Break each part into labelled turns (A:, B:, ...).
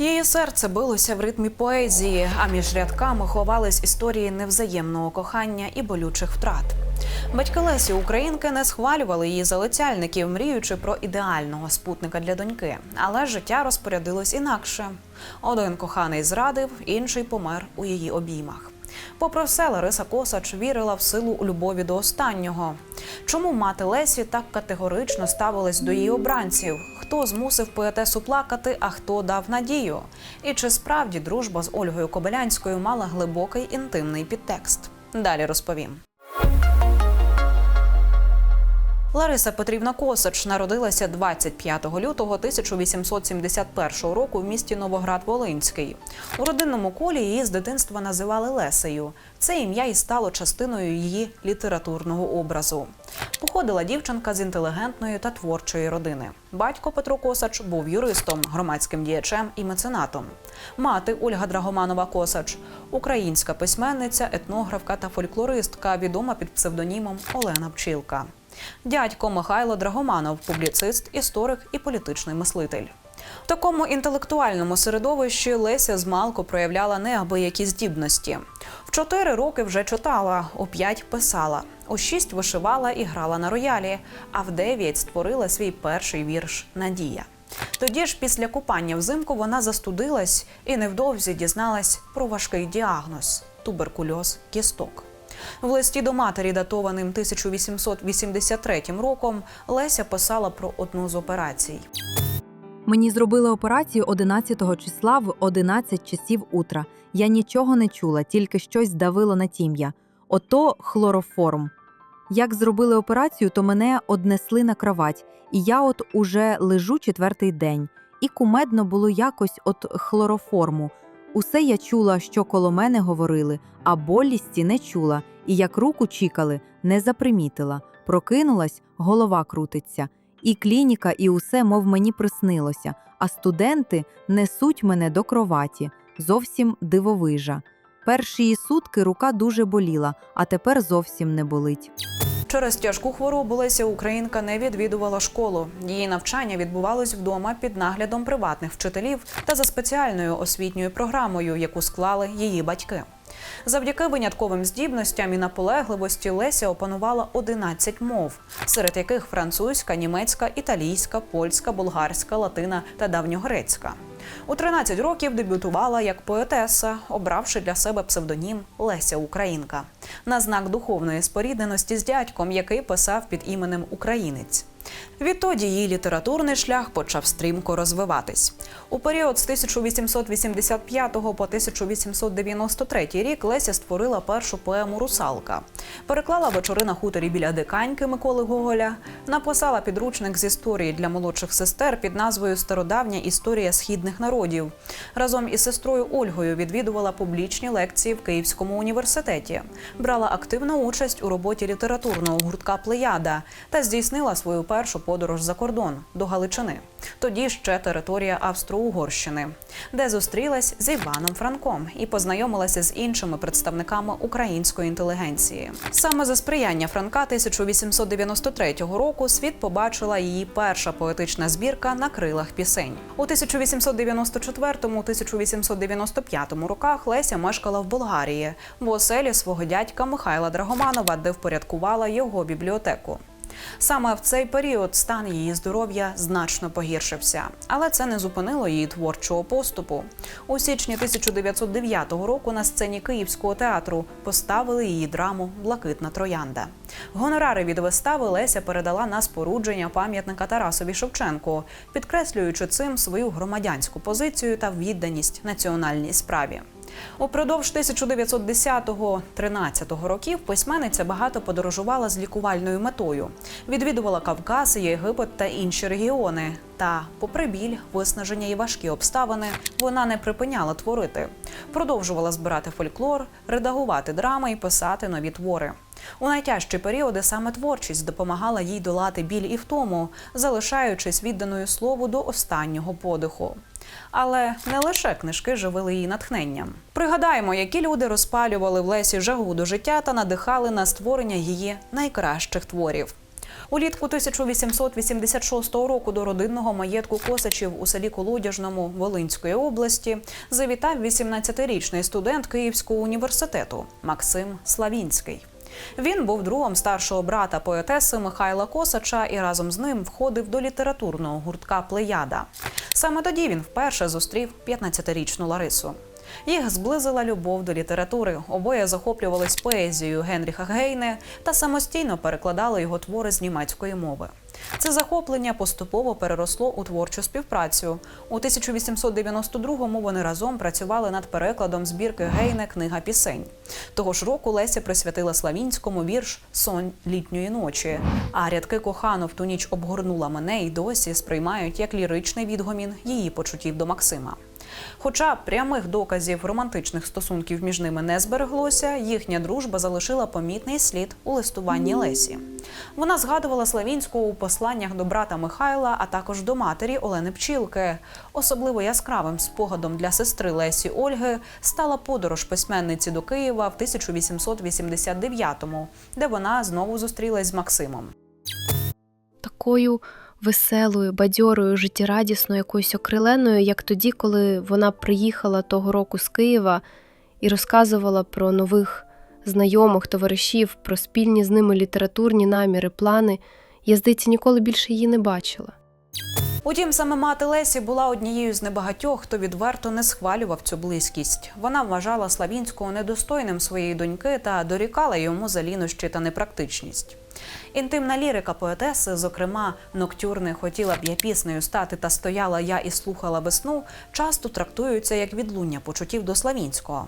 A: Її серце билося в ритмі поезії, а між рядками ховались історії невзаємного кохання і болючих втрат. Батьки Лесі Українки не схвалювали її залицяльників, мріючи про ідеального спутника для доньки. Але життя розпорядилось інакше. Один коханий зрадив, інший помер у її обіймах. Попри все, Лариса Косач вірила в силу у любові до останнього. Чому мати Лесі так категорично ставилась до її обранців? Хто змусив поетесу плакати, а хто дав надію? І чи справді дружба з Ольгою Кобилянською мала глибокий інтимний підтекст? Далі розповім. Лариса Петрівна Косач народилася 25 лютого 1871 року в місті Новоград-Волинський. У родинному колі її з дитинства називали Лесею. Це ім'я і стало частиною її літературного образу. Походила дівчинка з інтелігентної та творчої родини. Батько Петро Косач був юристом, громадським діячем і меценатом. Мати Ольга Драгоманова Косач, українська письменниця, етнографка та фольклористка, відома під псевдонімом Олена Пчілка. Дядько Михайло Драгоманов, публіцист, історик і політичний мислитель. В такому інтелектуальному середовищі Леся змалку проявляла неабиякі здібності. В чотири роки вже читала, у п'ять писала, у шість вишивала і грала на роялі, а в дев'ять створила свій перший вірш Надія. Тоді ж, після купання взимку, вона застудилась і невдовзі дізналась про важкий діагноз туберкульоз кісток. В листі до матері, датованим 1883 роком, Леся писала про одну з операцій.
B: Мені зробили операцію 11 числа в 11 часів утра. Я нічого не чула, тільки щось давило на тім'я. Ото хлороформ. Як зробили операцію, то мене однесли на кровать, і я от уже лежу четвертий день. І кумедно було якось от хлороформу. Усе я чула, що коло мене говорили, а болісті не чула, і як руку чікали, не запримітила. Прокинулась, голова крутиться. І клініка, і усе, мов мені приснилося, а студенти несуть мене до кроваті. Зовсім дивовижа. Перші її сутки рука дуже боліла, а тепер зовсім не болить.
A: Через тяжку хворобу Леся Українка не відвідувала школу. Її навчання відбувалось вдома під наглядом приватних вчителів та за спеціальною освітньою програмою, яку склали її батьки. Завдяки винятковим здібностям і наполегливості Леся опанувала 11 мов, серед яких французька, німецька, італійська, польська, болгарська, латина та давньогрецька. У 13 років дебютувала як поетеса, обравши для себе псевдонім Леся Українка на знак духовної спорідненості з дядьком, який писав під іменем Українець. Відтоді її літературний шлях почав стрімко розвиватись. У період з 1885 по 1893 рік Леся створила першу поему Русалка, переклала вечори на хуторі біля Диканьки Миколи Гоголя, написала підручник з історії для молодших сестер під назвою Стародавня історія східних народів. Разом із сестрою Ольгою відвідувала публічні лекції в Київському університеті, брала активну участь у роботі літературного гуртка Плеяда та здійснила свою першу подорож за кордон до Галичини. Тоді ще територія Австро-Угорщини, де зустрілась з Іваном Франком і познайомилася з іншими представниками української інтелігенції. Саме за сприяння Франка 1893 року світ побачила її перша поетична збірка на крилах пісень. У 1894-1895 роках Леся мешкала в Болгарії в оселі свого дядька Михайла Драгоманова, де впорядкувала його бібліотеку. Саме в цей період стан її здоров'я значно погіршився, але це не зупинило її творчого поступу. У січні 1909 року на сцені Київського театру поставили її драму Блакитна троянда. Гонорари від вистави Леся передала на спорудження пам'ятника Тарасові Шевченку, підкреслюючи цим свою громадянську позицію та відданість національній справі. Упродовж 1910-13 років письменниця багато подорожувала з лікувальною метою, відвідувала Кавказ, Єгипет та інші регіони. Та, попри біль, виснаження і важкі обставини, вона не припиняла творити, продовжувала збирати фольклор, редагувати драми і писати нові твори. У найтяжчі періоди саме творчість допомагала їй долати біль і втому, залишаючись відданою слову до останнього подиху. Але не лише книжки живили її натхненням. Пригадаємо, які люди розпалювали в Лесі жагу до життя та надихали на створення її найкращих творів. Улітку 1886 року до родинного маєтку Косачів у селі Колодяжному Волинської області завітав 18-річний студент Київського університету Максим Славінський. Він був другом старшого брата поетеси Михайла Косача і разом з ним входив до літературного гуртка Плеяда. Саме тоді він вперше зустрів 15-річну Ларису. Їх зблизила любов до літератури. Обоє захоплювались поезією Генріха Гейне та самостійно перекладали його твори з німецької мови. Це захоплення поступово переросло у творчу співпрацю. У 1892-му вони разом працювали над перекладом збірки Гейне Книга пісень. Того ж року Леся присвятила Славінському вірш Сон літньої ночі. А рядки кохано в ту ніч обгорнула мене і досі сприймають як ліричний відгомін її почуттів до Максима. Хоча прямих доказів романтичних стосунків між ними не збереглося, їхня дружба залишила помітний слід у листуванні Лесі. Вона згадувала Славінського у посланнях до брата Михайла, а також до матері Олени Пчілки. Особливо яскравим спогадом для сестри Лесі Ольги стала подорож письменниці до Києва в 1889-му, де вона знову зустрілась з Максимом.
C: такою веселою, бадьорою, життєрадісною, якоюсь окриленою, як тоді, коли вона приїхала того року з Києва і розказувала про нових знайомих, товаришів, про спільні з ними літературні наміри, плани. Я, здається, ніколи більше її не бачила.
A: Утім, саме мати Лесі була однією з небагатьох, хто відверто не схвалював цю близькість. Вона вважала Славінського недостойним своєї доньки та дорікала йому за лінощі та непрактичність. Інтимна лірика поетеси, зокрема, ноктюрни хотіла б я піснею стати та стояла я і слухала весну, часто трактуються як відлуння почуттів до Славінського.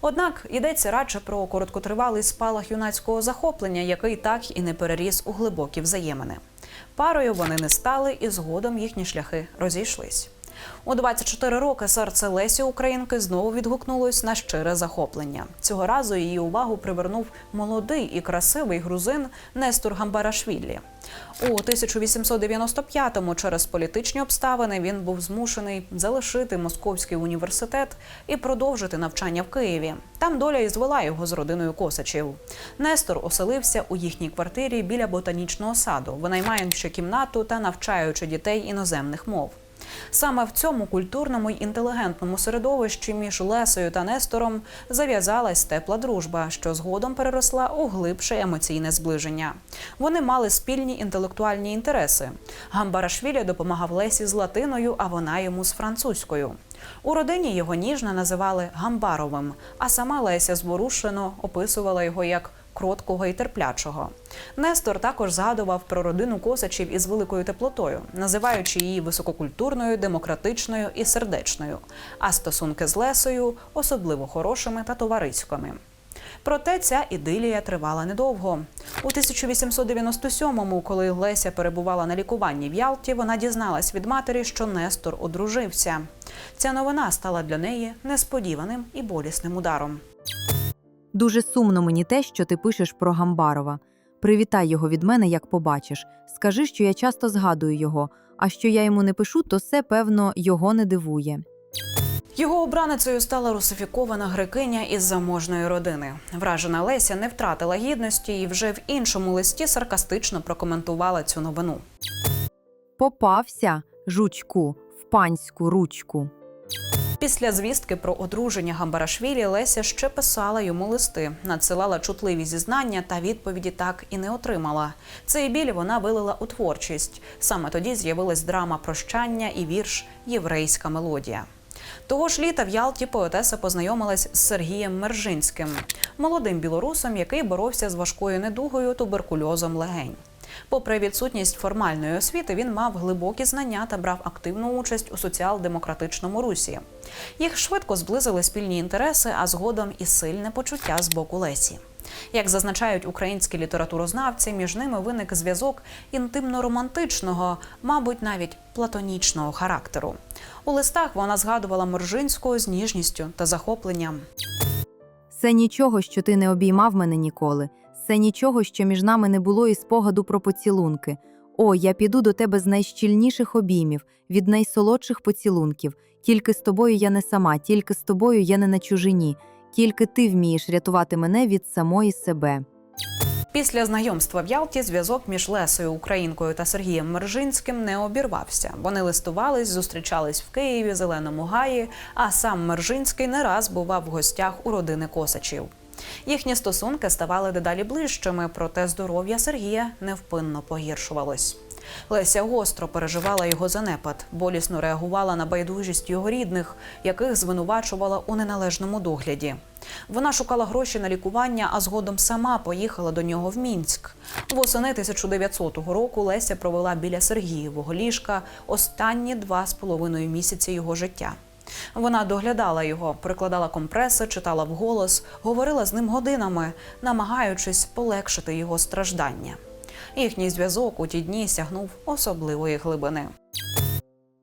A: Однак йдеться радше про короткотривалий спалах юнацького захоплення, який так і не переріс у глибокі взаємини. Парою вони не стали, і згодом їхні шляхи розійшлись. У 24 роки серце Лесі Українки знову відгукнулось на щире захоплення. Цього разу її увагу привернув молодий і красивий грузин Нестор Гамбарашвілі. У 1895-му через політичні обставини він був змушений залишити Московський університет і продовжити навчання в Києві. Там доля і звела його з родиною Косачів. Нестор оселився у їхній квартирі біля ботанічного саду, винаймаючи кімнату та навчаючи дітей іноземних мов. Саме в цьому культурному й інтелігентному середовищі між Лесою та Нестором зав'язалась тепла дружба, що згодом переросла у глибше емоційне зближення. Вони мали спільні інтелектуальні інтереси. Гамбарашвілі допомагав Лесі з латиною, а вона йому з французькою. У родині його ніжно називали Гамбаровим, а сама Леся зворушено описувала його як кроткого і терплячого. Нестор також згадував про родину косачів із великою теплотою, називаючи її висококультурною, демократичною і сердечною, а стосунки з Лесою особливо хорошими та товариськими. Проте ця ідилія тривала недовго. У 1897-му, коли Леся перебувала на лікуванні в Ялті, вона дізналась від матері, що Нестор одружився. Ця новина стала для неї несподіваним і болісним ударом.
B: Дуже сумно мені те, що ти пишеш про Гамбарова. Привітай його від мене, як побачиш. Скажи, що я часто згадую його, а що я йому не пишу, то це, певно, його не дивує.
A: Його обраницею стала русифікована грекиня із заможної родини. Вражена Леся не втратила гідності і вже в іншому листі саркастично прокоментувала цю новину.
B: Попався, жучку, в панську ручку.
A: Після звістки про одруження Гамбарашвілі Леся ще писала йому листи, надсилала чутливі зізнання та відповіді так і не отримала. Цей біль вона вилила у творчість. Саме тоді з'явилась драма прощання і вірш Єврейська мелодія. Того ж літа в Ялті поетеса познайомилась з Сергієм Мержинським, молодим білорусом, який боровся з важкою недугою туберкульозом легень. Попри відсутність формальної освіти, він мав глибокі знання та брав активну участь у соціал-демократичному русі. Їх швидко зблизили спільні інтереси, а згодом і сильне почуття з боку Лесі. Як зазначають українські літературознавці, між ними виник зв'язок інтимно-романтичного, мабуть, навіть платонічного характеру. У листах вона згадувала Моржинського з ніжністю та захопленням.
B: Це нічого, що ти не обіймав мене ніколи. Це нічого, що між нами не було і спогаду про поцілунки. О, я піду до тебе з найщільніших обіймів, від найсолодших поцілунків. Тільки з тобою я не сама, тільки з тобою я не на чужині, тільки ти вмієш рятувати мене від самої себе.
A: Після знайомства в Ялті зв'язок між Лесою Українкою та Сергієм Мержинським не обірвався. Вони листувались, зустрічались в Києві, Зеленому Гаї, а сам Мержинський не раз бував в гостях у родини Косачів. Їхні стосунки ставали дедалі ближчими, проте здоров'я Сергія невпинно погіршувалось. Леся гостро переживала його занепад, болісно реагувала на байдужість його рідних, яких звинувачувала у неналежному догляді. Вона шукала гроші на лікування, а згодом сама поїхала до нього в Мінськ. Восени 1900 року Леся провела біля Сергієвого ліжка останні два з половиною місяці його життя. Вона доглядала його, прикладала компреси, читала вголос, говорила з ним годинами, намагаючись полегшити його страждання. Їхній зв'язок у ті дні сягнув особливої глибини.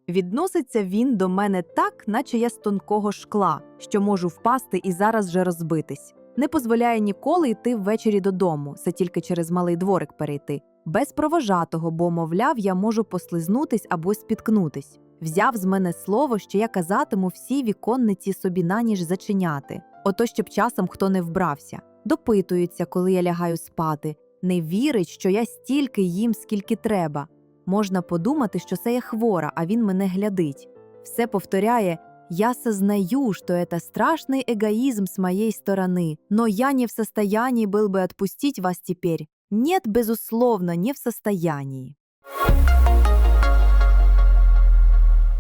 B: Відноситься він до мене так, наче я з тонкого шкла, що можу впасти і зараз же розбитись. Не дозволяє ніколи йти ввечері додому, це тільки через малий дворик перейти. Без провожатого, бо, мовляв, я можу послизнутись або спіткнутись Взяв з мене слово, що я казатиму всі віконниці собі на ніж зачиняти. Ото щоб часом хто не вбрався. Допитується, коли я лягаю спати. Не вірить, що я стільки їм, скільки треба. Можна подумати, що це я хвора, а він мене глядить. Все повторяє «Я сознаю, что это страшный эгоизм с моей стороны, но я не в состоянии был бы отпустить вас теперь. Нет, безусловно, не в состоянии».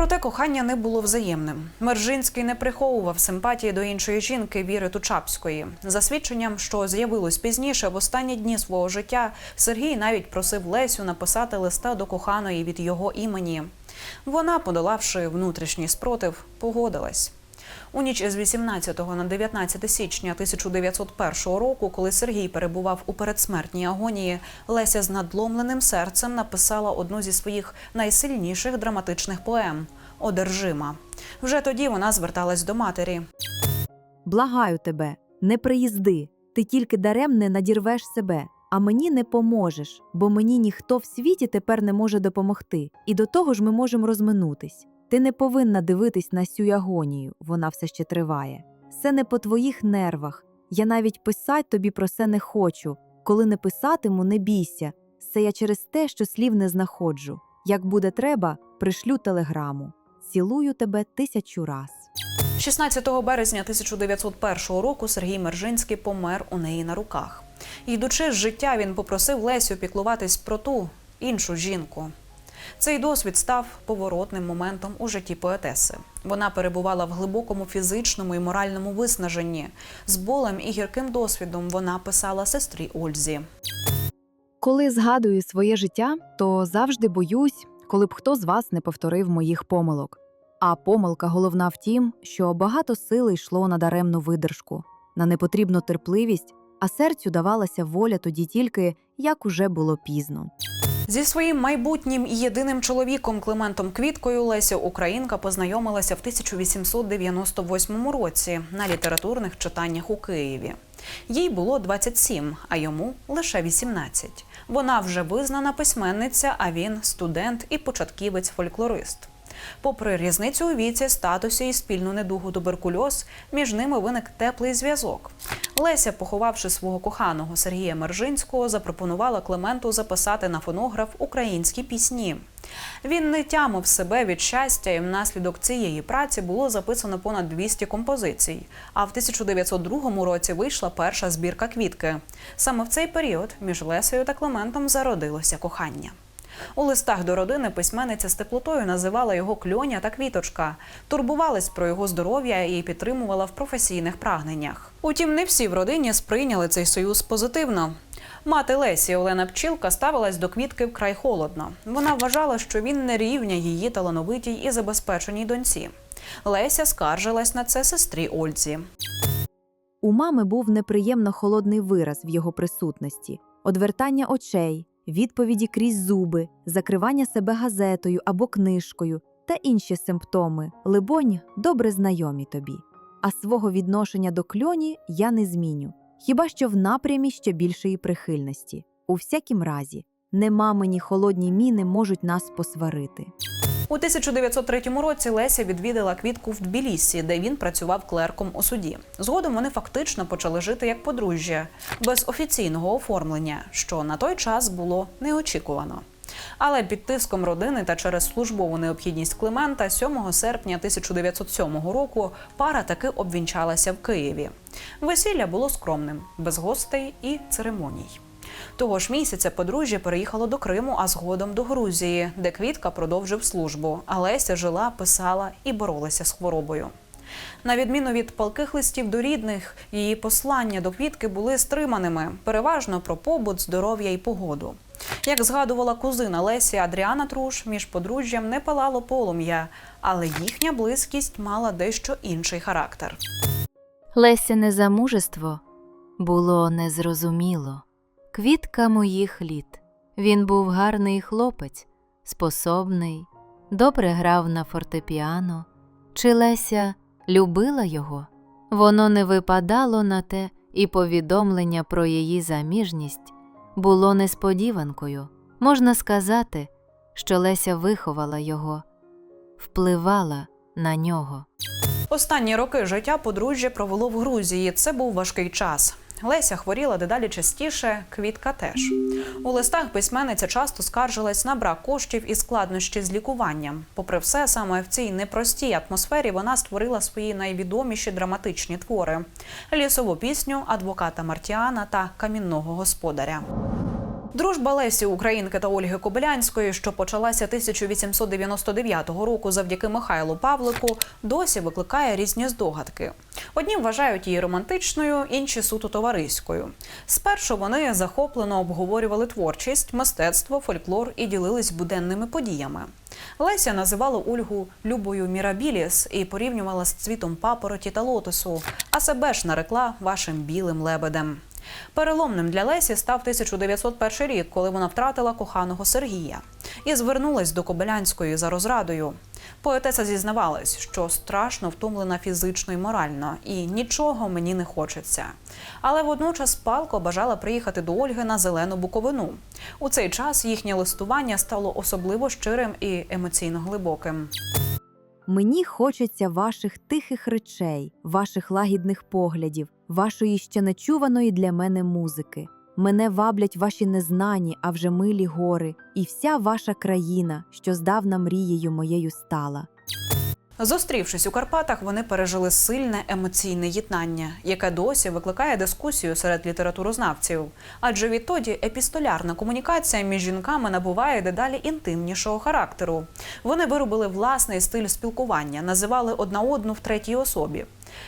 A: Проте кохання не було взаємним. Мержинський не приховував симпатії до іншої жінки Віри Тучапської. За свідченням, що з'явилось пізніше, в останні дні свого життя Сергій навіть просив Лесю написати листа до коханої від його імені. Вона, подолавши внутрішній спротив, погодилась. У ніч із 18 на 19 січня 1901 року, коли Сергій перебував у передсмертній агонії, Леся з надломленим серцем написала одну зі своїх найсильніших драматичних поем Одержима. Вже тоді вона зверталась до матері.
B: Благаю тебе, не приїзди, ти тільки даремне надірвеш себе, а мені не поможеш, бо мені ніхто в світі тепер не може допомогти, і до того ж ми можемо розминутись. Ти не повинна дивитись на сю агонію, вона все ще триває. Це не по твоїх нервах. Я навіть писать тобі про це не хочу. Коли не писатиму, не бійся. Це я через те, що слів не знаходжу. Як буде треба, пришлю телеграму. Цілую тебе тисячу раз.
A: 16 березня 1901 року Сергій Мержинський помер у неї на руках. Йдучи з життя, він попросив Лесю піклуватись про ту іншу жінку. Цей досвід став поворотним моментом у житті поетеси. Вона перебувала в глибокому фізичному і моральному виснаженні. З болем і гірким досвідом вона писала сестрі Ользі.
B: Коли згадую своє життя, то завжди боюсь, коли б хто з вас не повторив моїх помилок. А помилка головна в тім, що багато сили йшло на даремну видержку, на непотрібну терпливість, а серцю давалася воля тоді тільки, як уже було пізно.
A: Зі своїм майбутнім і єдиним чоловіком Климентом Квіткою Леся Українка познайомилася в 1898 році на літературних читаннях у Києві. Їй було 27, а йому лише 18. Вона вже визнана письменниця, а він студент і початківець-фольклорист. Попри різницю у віці, статусі і спільну недугу туберкульоз, між ними виник теплий зв'язок. Леся, поховавши свого коханого Сергія Мержинського, запропонувала Клементу записати на фонограф українські пісні. Він не тямив себе від щастя, і внаслідок цієї праці було записано понад 200 композицій. А в 1902 році вийшла перша збірка квітки. Саме в цей період між Лесею та Клементом зародилося кохання. У листах до родини письменниця з теплотою називала його кльоня та квіточка, турбувалась про його здоров'я і підтримувала в професійних прагненнях. Утім, не всі в родині сприйняли цей союз позитивно. Мати Лесі Олена Пчілка ставилась до квітки вкрай холодно. Вона вважала, що він не рівня її талановитій і забезпеченій доньці. Леся скаржилась на це сестрі Ользі.
B: У мами був неприємно холодний вираз в його присутності, одвертання очей, відповіді крізь зуби, закривання себе газетою або книжкою та інші симптоми, либонь, добре знайомі тобі. А свого відношення до кльоні я не зміню, хіба що в напрямі ще більшої прихильності. У всякім разі, не мамині холодні міни можуть нас посварити.
A: У 1903 році Леся відвідала квітку в Тбілісі, де він працював клерком у суді. Згодом вони фактично почали жити як подружжя, без офіційного оформлення, що на той час було неочікувано. Але під тиском родини та через службову необхідність Климента 7 серпня 1907 року пара таки обвінчалася в Києві. Весілля було скромним, без гостей і церемоній. Того ж місяця подружжя переїхало до Криму, а згодом до Грузії, де Квітка продовжив службу. А Леся жила, писала і боролася з хворобою. На відміну від палких листів до рідних, її послання до квітки були стриманими, переважно про побут, здоров'я і погоду. Як згадувала кузина Лесі Адріана Труш, між подружжям не палало полум'я, але їхня близькість мала дещо інший характер.
D: Лесіне замужество було незрозуміло. Квітка моїх літ. Він був гарний хлопець, способний, добре грав на фортепіано. Чи Леся любила його? Воно не випадало на те, і повідомлення про її заміжність було несподіванкою. Можна сказати, що Леся виховала його, впливала на нього.
A: Останні роки життя подружжя провело в Грузії. Це був важкий час. Леся хворіла дедалі частіше, квітка теж. У листах письменниця часто скаржилась на брак коштів і складнощі з лікуванням. Попри все, саме в цій непростій атмосфері вона створила свої найвідоміші драматичні твори: лісову пісню, адвоката Мартіана та камінного господаря. Дружба Лесі Українки та Ольги Кобилянської, що почалася 1899 року завдяки Михайлу Павлику, досі викликає різні здогадки. Одні вважають її романтичною, інші суто товариською. Спершу вони захоплено обговорювали творчість, мистецтво, фольклор і ділились буденними подіями. Леся називала Ольгу Любою Мірабіліс і порівнювала з цвітом папороті та лотосу, а себе ж нарекла вашим білим лебедем. Переломним для Лесі став 1901 рік, коли вона втратила коханого Сергія і звернулась до Кобилянської за розрадою. Поетеса зізнавалась, що страшно втомлена фізично і морально, і нічого мені не хочеться. Але водночас палко бажала приїхати до Ольги на зелену буковину. У цей час їхнє листування стало особливо щирим і емоційно глибоким.
B: Мені хочеться ваших тихих речей, ваших лагідних поглядів, вашої ще нечуваної для мене музики. Мене ваблять ваші незнані, а вже милі гори, і вся ваша країна, що здавна мрією моєю стала.
A: Зустрівшись у Карпатах, вони пережили сильне емоційне єднання, яке досі викликає дискусію серед літературознавців. Адже відтоді епістолярна комунікація між жінками набуває дедалі інтимнішого характеру. Вони виробили власний стиль спілкування, називали одна одну в третій особі.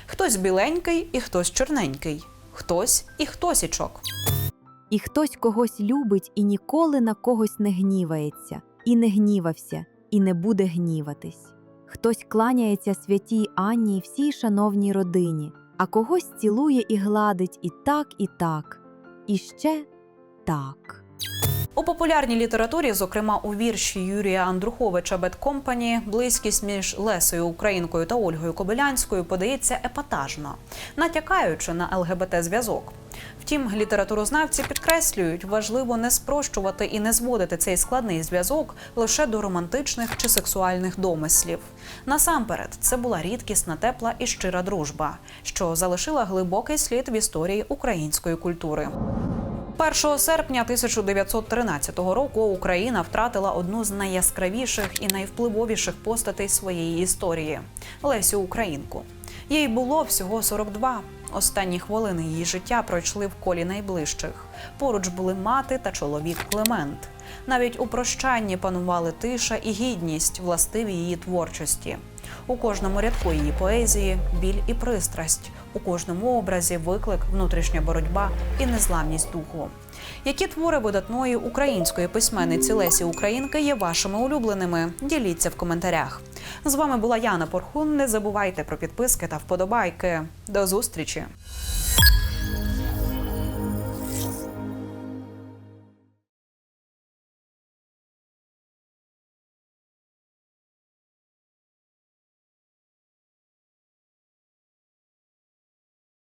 A: Хтось біленький і хтось чорненький, хтось і хтосічок.
B: І хтось когось любить і ніколи на когось не гнівається, і не гнівався, і не буде гніватись. Хтось кланяється святій Анні всій шановній родині, а когось цілує і гладить і так, і так, і ще так.
A: У популярній літературі, зокрема у вірші Юрія Андруховича «Бед Компані», близькість між Лесою Українкою та Ольгою Кобилянською подається епатажно, натякаючи на ЛГБТ-зв'язок. Втім, літературознавці підкреслюють, важливо не спрощувати і не зводити цей складний зв'язок лише до романтичних чи сексуальних домислів. Насамперед, це була рідкісна, тепла і щира дружба, що залишила глибокий слід в історії української культури. 1 серпня 1913 року Україна втратила одну з найяскравіших і найвпливовіших постатей своєї історії Лесю Українку. Їй було всього 42. Останні хвилини її життя пройшли в колі найближчих. Поруч були мати та чоловік Клемент. Навіть у прощанні панували тиша і гідність, властиві її творчості. У кожному рядку її поезії біль і пристрасть, у кожному образі виклик, внутрішня боротьба і незламність духу. Які твори видатної української письменниці Лесі Українки є вашими улюбленими? Діліться в коментарях. З вами була Яна Порхун. Не забувайте про підписки та вподобайки. До зустрічі!